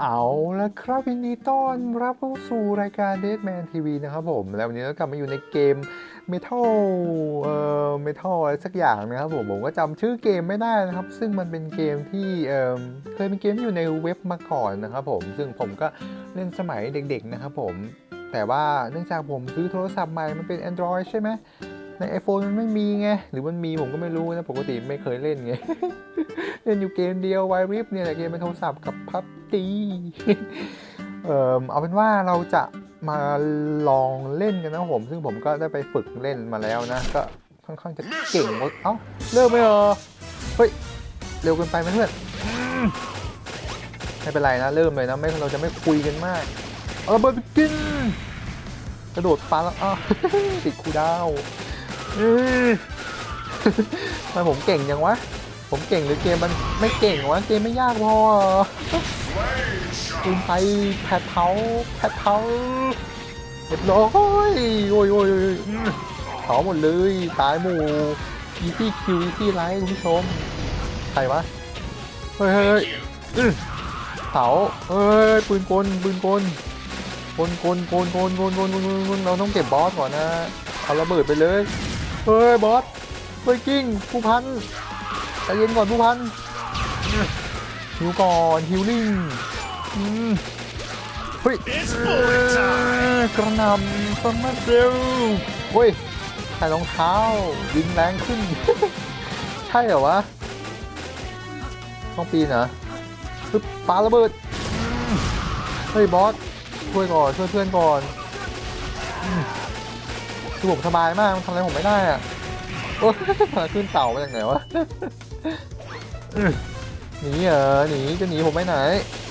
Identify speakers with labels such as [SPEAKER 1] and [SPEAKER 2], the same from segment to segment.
[SPEAKER 1] เอาละครับยินดีต้อนรับเข้าสู่รายการ Deadman TV นะครับผม แล้ววันนี้เรากลับมาอยู่ในเกม Metal เอ่อ Metal อะไรสักอย่างนะครับผม ผมก็จำชื่อเกมไม่ได้นะครับ ซึ่งมันเป็นเกมที่เอ่อเคยเป็นเกมที่อยู่ในเว็บมาก่อนนะครับผม ซึ่งผมก็เล่นสมัยเด็กๆนะครับผม แต่ว่าเนื่องจากผมซื้อโทรศัพท์ใหม่มันเป็น Android ใช่ไหม ใน iPhone มันไม่มีไง หรือมันมีผมก็ไม่รู้นะ ปกติไม่เคยเล่นไง เล่นอยู่เกมเดียวไวริฟเนี่ยแหละเกมเป็นโทรศัพท์กับพับตีเอ่อเอาเป็นว่าเราจะมาลองเล่นกันนะผม ซึ่งผมก็ได้ไปฝึกเล่นมาแล้วนะ ก็ค่อนข้างจะเก่งเอ้าเริ่มไหมเหรอเฮ้ย เร็วเกินไปไหมเพื่อนไม่เป็นไรนะ เริ่มเลยนะไม่เราจะไม่คุยกันมากเอาระเบิดไปกินกระโดดปาแล้วอ้าติดคูดาว น์อืมทำไมผมเก่งยังวะ ผมเก่งหรือเกมมันไม่เก่งวะ เกมไม่ยากพอเหรอปืนไปแผดเผาแผดเผาเรียบร้อยโอ้ยโอ้ยโอ้ยอืมเผาหมดเลยตายหมู่ easy kill easy life คุณผู้ชมใครวะ เฮ้ยเฮ้ยเฮ้ยอืมเผาเฮ้ยปืนกลปืนกลกลกลกลกลกลกลกลกลเราต้องเก็บบอสก่อนนะเอาระเบิดไปเลย เฮ้ยบอสเฮ้ยกิ้งผู้พันใจเย็นก่อนผู้พันฮิวก่อนฮิวลิ่งอืมเฮ้ยกระนำต้นมาเร็วเฮ้ยใส่รองเท้ายิงแรงขึ้น ใช่เหรอวะ ต้องปีนเหรอปึ๊บปาระเบิดเฮ้ยบอสช่วยก่อนช่วยเพื่อนก่อนอ คือผมสบายมาก มันทำอะไรผมไม่ได้อะโอ้ยขึ้นเต่ามาจากไหนวะหนีเหรอหนีจะหนีผมไปไหน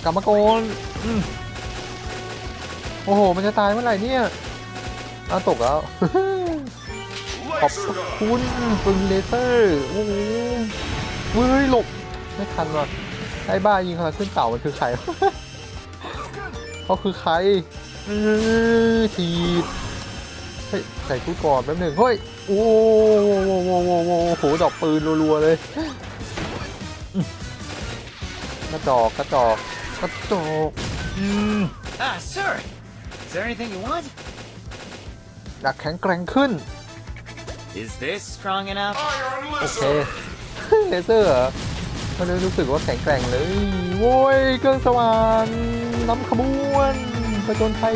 [SPEAKER 1] กลับมาโกนโอ้โห มันจะตายเมื่อไหร่เนี่ยอาตกแล้วขอบคุณปืนเลเซอร์โอ้โหเฮ้ยหลบไม่ทันว่ะไอ้บ้ายิงเขาขึ้นเต่ามันคือใครเขาคือใครทีบ เฮ้ยใส่ชุดก่อนแป๊บหนึ่งเฮ้ยโอ้โหโอ้โหโอ้โหโหดอกปืนรัวๆเลยกระจอกกระจอกกระจอกอืม
[SPEAKER 2] Ah, sir. Is there anything you want?
[SPEAKER 1] อยากแข็งแกร่งขึ้น
[SPEAKER 2] Is this strong enough?
[SPEAKER 1] โอเคเลเซอร์เหรอมันเลยรู้สึกว่าแข็งแกร่งเลยโว้ยเครื่องสว่านนำขบวนประจนไทย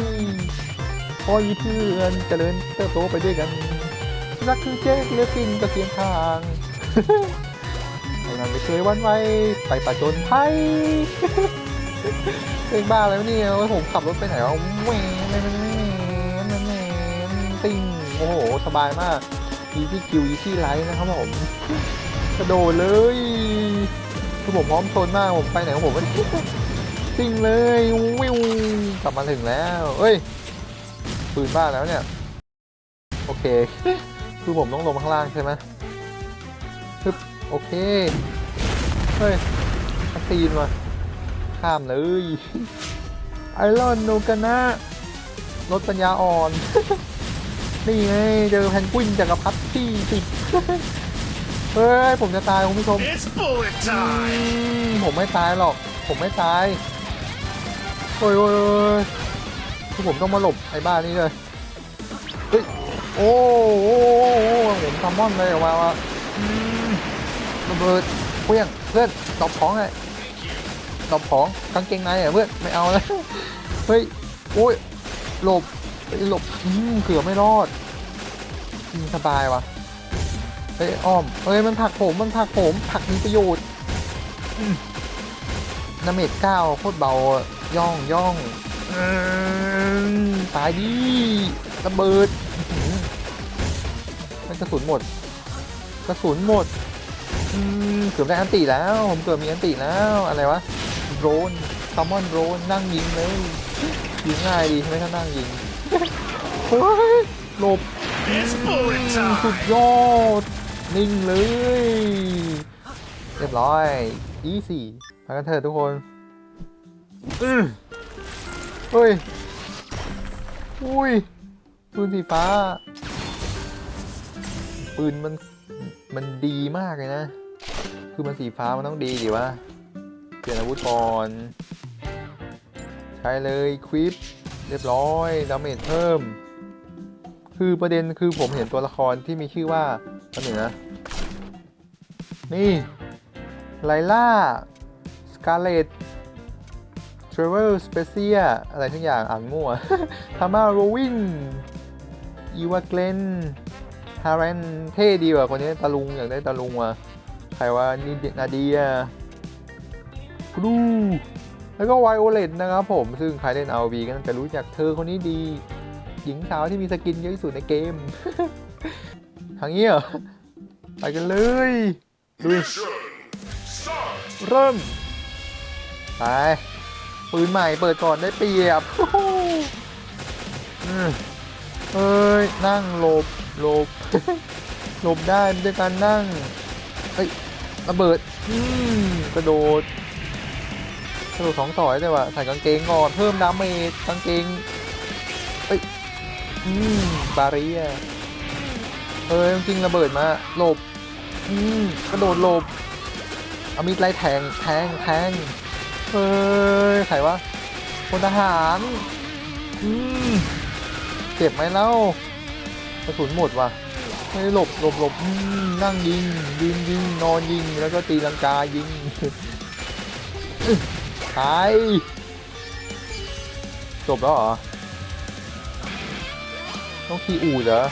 [SPEAKER 1] คอยเพื่อนเจริญเติบโตไปด้วยกัน รักคือเจ๊กเลือกกินก็เสียงทางเราไม่เคยวันไวไปประจนไทยเพลงบ้าแล้วะเนี่ยโอ้ยผมขับรถไปไหนวะแหวนแหวนแหวนแหวนติ้งโอ้โห สบายมาก easy kill easy life นะครับผมกระโดดเลยคือผมพร้อมชนมากผมไปไหนของผมก็จริงเลยวิวกลับมาถึงแล้วเอ้ย ปืนบ้าแล้วเนี่ย โอเค คือผมต้องลงข้างล่างใช่ไหมปึ๊บโอเค เฮ้ยคัสซีนมาข้ามเลยไอรอนโนกันนะรถปัญญาอ่อน นี่ไง เจอแพนกวินจักรพรรดิที่สิบเฮ้ย ผมจะตายคุณผู้ชม
[SPEAKER 3] It's bullet
[SPEAKER 1] อื
[SPEAKER 3] time.
[SPEAKER 1] มผมไม่ตายหรอก ผมไม่ตาย โอ้ยโอ้ยโอ้ย คือผมต้องมาหลบไอ้บ้านนี้เลยเฮ้ยโอ้โอ้โอ้โอ้ผมทำมอนเลยออกมาว่าระเบิดเพื่อนเพื่อนตอบของเลยตอบของกางเกงในอะเพื่อนไม่เอาแล้วเฮ้ยโอ้ยหลบหลบอืมเกือบไม่รอดอืมสบายว่ะเฮ้ยอ้อมเฮ้ยมันผลักผมมันผลักผมผลักมีประโยชน์นาเมจเก้าโคตรเบาย่องย่อง ตายดิระเบิดมันกระสุนหมด กระสุนหมดเกือบได้อันติแล้ว ผมเกือบมีอันติแล้วอะไรวะโดรนซัมมอนโดรนนั่งยิงเลยยิงง่ายดีใช่ไหมถ้านั่งยิงเฮ้ยหลบสุดยอดนิ่งเลย เรียบร้อยอีสี่ไปกันเถอะทุกคน อื เฮ้ย อุ้ยปืนสีฟ้า ปืนมันมันดีมากเลยนะ คือมันสีฟ้ามันต้องดีดิวะ เปลี่ยนอาวุธก่อน ใช้เลยควิป เรียบร้อย ดาเมจเพิ่ม คือประเด็นคือผมเห็นตัวละครที่มีชื่อว่าตัวหนึ่งนะ นี่ ไลล่า สกาเลต เทรเวลสเปเซียอะไรทั้งอย่างอ่านมั่วทามาโรวินอีวาเกลนฮารันเท่ดีว่ะคนนี้ตาลุงอยากได้ตาลุงว่ะใครว่านี่นาเดียกรูแล้วก็ไวโอเลตนะครับผม ซึ่งใครเล่น RV ก็น่าจะรู้จักเธอคนนี้ดี หญิงสาวที่มีสกินเยอะที่สุดในเกม ทางนี้เหรอ ไปกันเลยดูเริ่ม ไป ปืนใหม่เปิดก่อนได้เปรียบเอ้ย นั่งหลบหลบหลบได้ด้วยการนั่งเฮ้ยระเบิดอืมกระโดดกระโดดสองต่อยได้ว่ะใส่กางเกงก่อนเพิ่มดาเมจกางเกงเอ้ยอืมบาเรียเอ้ยจริงระเบิดมาหลบอืมกระโดดหลบเอามีดไล่แทงแทงแทง เอ้ยใครวะพลทหารอืมเจ็บไหมเล่ากระสุนหมดว่ะไม่หลบหลบหลบนั่งยิงยิงยิงนอนยิงแล้วก็ตีลังกายิงตายจบแล้วเหรอ ต้องขี่อูดเหรอ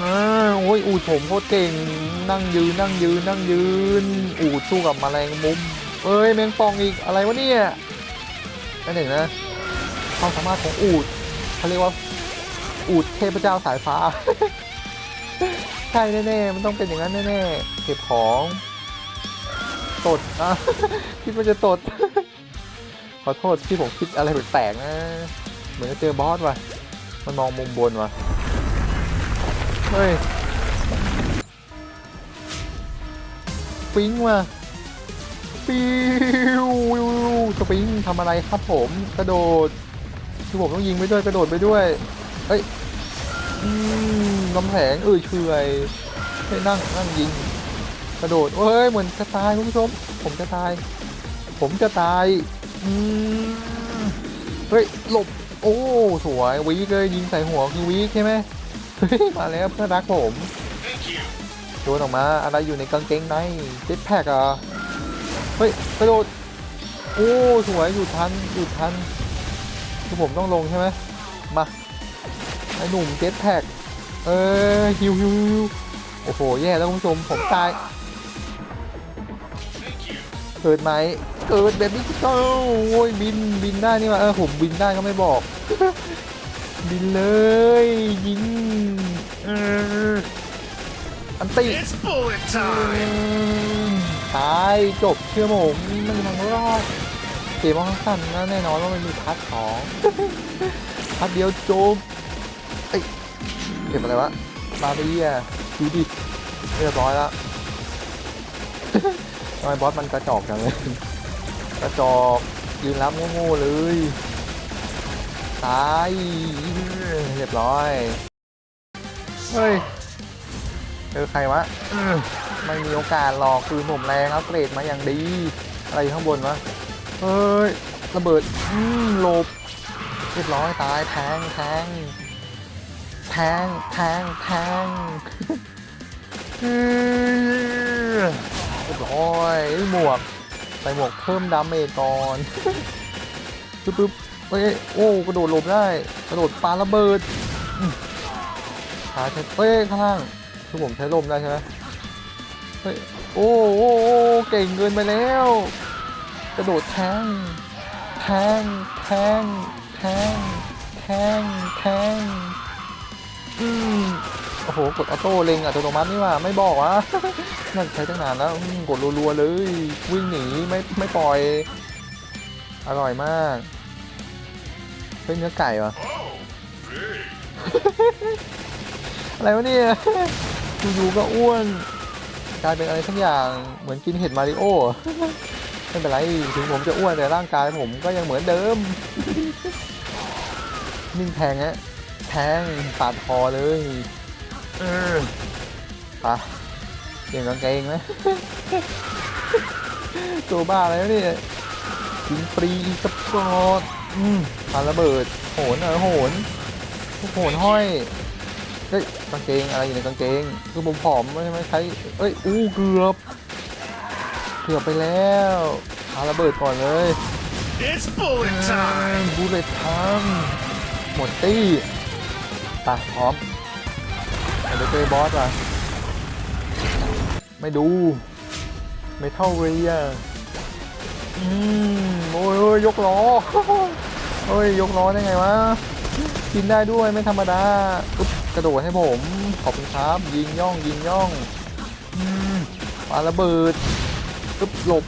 [SPEAKER 1] อาโอ้ยอูดผมโคตรเก่ง นั่งยืนนั่งยืนนั่งยืน อูดสู้กับแมลงมุม เอ้ยแมงป่องอีกอะไรวะเนี่ยอันหนึ่งนะความสามารถของอูดเขาเรียกว่าอูดเทพเจ้าสายฟ้า ใช่แน่ๆมันต้องเป็นอย่างนั้นแน่ๆเก็บของตดอะคิดว่าจะตด ขอโทษที่ผมคิดอะไรแปลกๆนะ เหมือนจะเจอบอสว่ะ มันมองมุมบนว่ะ เฮ้ยฟิงว่ะ ปิวสปริงทำอะไรครับผมกระโดดคือผมต้องยิงไปด้วยกระโดดไปด้วยเอ้ยลำแสงเออเฉยให้นั่งนั่งยิง กระโดดเอ้ยเหมือนจะตายคุณผู้ชมผมจะตาย ผมจะตายอืมเฮ้ยหลบโอ้สวยวีกเลยยิงใส่หัวคือวีกใช่ไหมเฮ้ยมาแล้วเพื่อนรักผมโยนออกมาอะไรอยู่ในกางเกงในเจ็ตแพ็กอะ เฮ้ยกระโดดโอ้สวยหยุดทันหยุดทันคือผมต้องลงใช่ไหมมาไอหนุ่มเจ็ตแพ็กเออฮิวฮิวฮิวโอ้โหแย่แล้วคุณผู้ชมผมตายเกิดไหมเกิดแบบนี้ก็โอ้ยบินบินได้นี่ว่าเออผมบินได้ก็ไม่บอก บินเลยยิงอออันตี ตายจบเชื่อผมมันทางรอดเกมมันสั้นนะแน่นอนว่ามันมีพาร์ทสองพาร์ทเดียวจบเอ้ยเก็บอะไรวะบาเรียดูดิเรียบร้อยแล้วทำไมบอสมันกระจอกจังเลยกระจอกยืนรับโง่ๆเลยตายเรียบร้อยเฮ้ยเจอใครวะ ไม่มีโอกาสหรอกคือผมแรงอัปเกรดมาอย่างดี อะไรข้างบนวะเฮ้ยระเบิดอืมหลบเรียบร้อยตายแทงแทงแทงแทงแทงอือเรียบร้อยไอ้หมวกใส่หมวกเพิ่มดาเมจก่อนปึ๊บปึ๊บเฮ้ยโอ้กระโดดหลบได้กระโดดปาระเบิดขาเฮ้ยข้างล่างคือผมใช้ลมได้ใช่ไหม เฮ้ยโอ้โอ้โอ้เก่งเกินไปแล้ว กระโดดแทงแทงแทงแทงแทงแทงอืมโอ้โห กดออโต้เล็งอัตโนมัตินี่ว่าไม่บอกวะนั่นใช้ตั้งนานแล้วกดรัวๆเลย วิ่งหนีไม่ไม่ปล่อย อร่อยมากเฮ้ยเนื้อไก่วะอะไรวะเนี่ยอยู่ๆก็อ้วน กลายเป็นอะไรสักอย่างเหมือนกินเห็ดมาริโอไม่เป็นไรถึงผมจะอ้วนแต่ร่างกายผมก็ยังเหมือนเดิมนิ่งแทงฮะแทงปาดคอเลยเออไปเปลี่ยนกางเกงไหมตัวบ้าอะไรเนี่ยยิงฟรีสปอร์ตอืมปาระเบิดโหนเหรอโหนโหนห้อย ฮ้ยกางเกงอะไรอยู่ในกางเกง คือผมผอมไม่ไม่ใช้เอ้ยอู้เกือบเกือบไปแล้วปาระเบิดก่อนเลย
[SPEAKER 3] It's bullet time.
[SPEAKER 1] บูเลตทัมหมดตี้ไปพร้อมไปเจอบอสว่ะไม่ดูไม่เท่าเรียอืมโอ้ยโอ้ยยกล้อเฮ้ยยกล้อได้ไงวะ กินได้ด้วยไม่ธรรมดาอุ๊บกระโดดให้ผม ขอบคุณครับ ยิงย่องยิงย่องปาระเบิดปึ๊บหลบ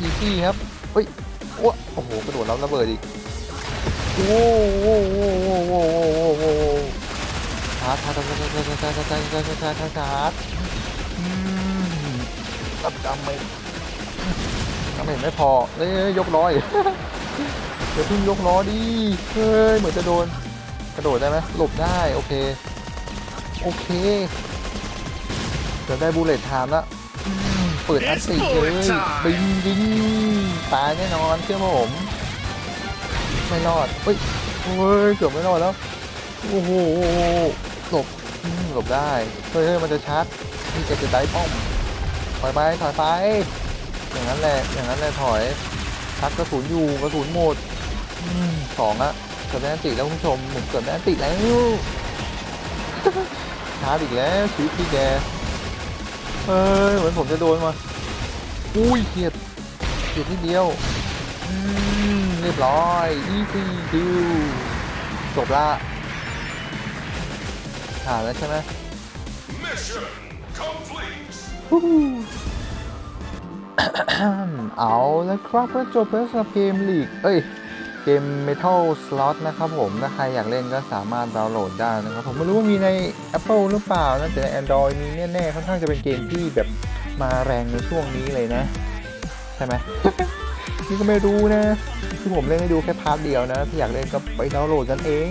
[SPEAKER 1] อีซี่ครับเฮ้ยโอ้โหกระโดดแล้วระเบิดอีกโอ้โหโอ้โหโอ้โหโอ้โหชาร์จชาร์จชาร์จชาร์จชาร์จชาร์จชาร์จชาร์จชาร์จชาร์จตับดำไม่ดำไม่ไม่พอเอ้ยยกล้ออีกเดี๋ยวพิ่งยกล้อดิเฮ้ยเหมือนจะโดน กระโดดได้ไหมหลบได้ โอเค โอเคเดี๋ยวได้บูเลตไทม์ละเปิดอันติเลยบิงบิงตายแน่นอนเชื่อผม ไม่รอดเฮ้ยเฮ้ยเกือบไม่รอดแล้ว โอ้โหหลบหลบได้เฮ้ยเฮ้ยมันจะชาร์จนี่จะจะได้ป้อมถอยไปถอยไป อย่างนั้นแหละอย่างนั้นแหละถอยชักกระสุนอยู่กระสุนหมดสองอะ เกิดแม่ติแล้วคุณผู้ชมผมเกิดแม่ติแล้วชาร์จอีกแล้วชีวิตพี่แกเฮ้ยเหมือนผมจะโดนมาอุ้ยเขียดเขียดนิดเดียวเรียบร้อย easy kill จบละผ่านแล้วใช่ไหมอู้หูเอาแล้วครับก็จบแล้วสำหรับเกมลีก เอ้ย เกม Metal Slot นะครับผม ถ้าใครอยากเล่นก็สามารถดาวน์โหลดได้นะครับ ผมไม่รู้ว่ามีใน Apple หรือเปล่านะแต่ใน Android มีแน่ๆค่อนข้างจะเป็นเกมที่แบบมาแรงในช่วงนี้เลยนะ ใช่ไหมนี่ก็ไม่รู้นะ คือผมเล่นให้ดูแค่พาร์ทเดียวนะ ถ้าอยากเล่นก็ไปดาวน์โหลดกันเอง